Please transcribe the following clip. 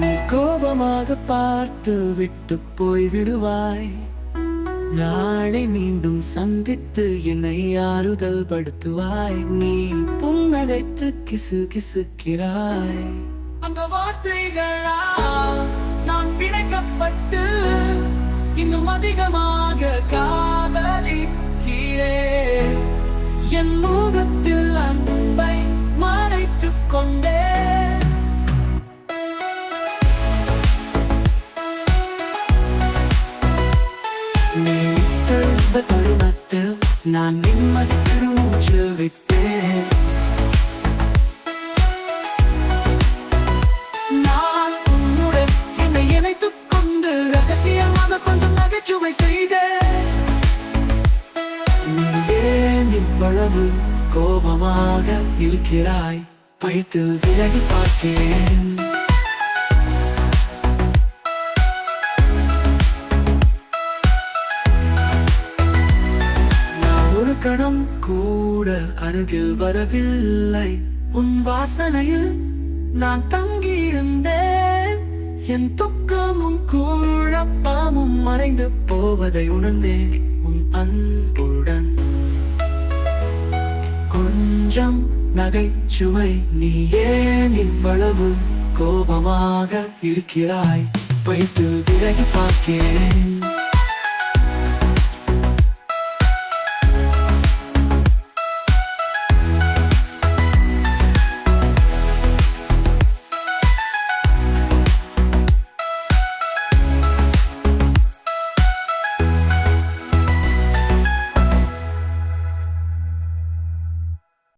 நீ கோபமாக பார்த்து விட்டு போய் விடுவாய் நாளை மீண்டும் சந்தித்து என்னை ஆறுதல் படுத்துவாய். நீ புன்னகைத்து கிசு கிசுக்கிறாய். அந்த வார்த்தைகளால் நான் நிம்மதி திருமூச்சு விட்டேன். நான் உன்னுடன் என்னை இணைத்துக் கொண்டு ரகசியமாக கொஞ்சம் நகைச்சுவை செய்தேன். நீ ஏன் இவ்வளவு கோபமாக இருக்கிறாய்? பயத்தில் விலகி பார்க்கிறேன் கணம் கூட அருகில் வரவில்லை. உன் வாசனையில் நான் தங்கியிருந்தேன். என் துக்கமும் குழப்பமும் மறைந்து போவதை உணர்ந்தேன். உன் அன்புடன் கொஞ்சம் நகைச்சுவை நீ ஏன் இவ்வளவு கோபமாக இருக்கிறாய்? வைத்து விலகி பார்க்கிறேன்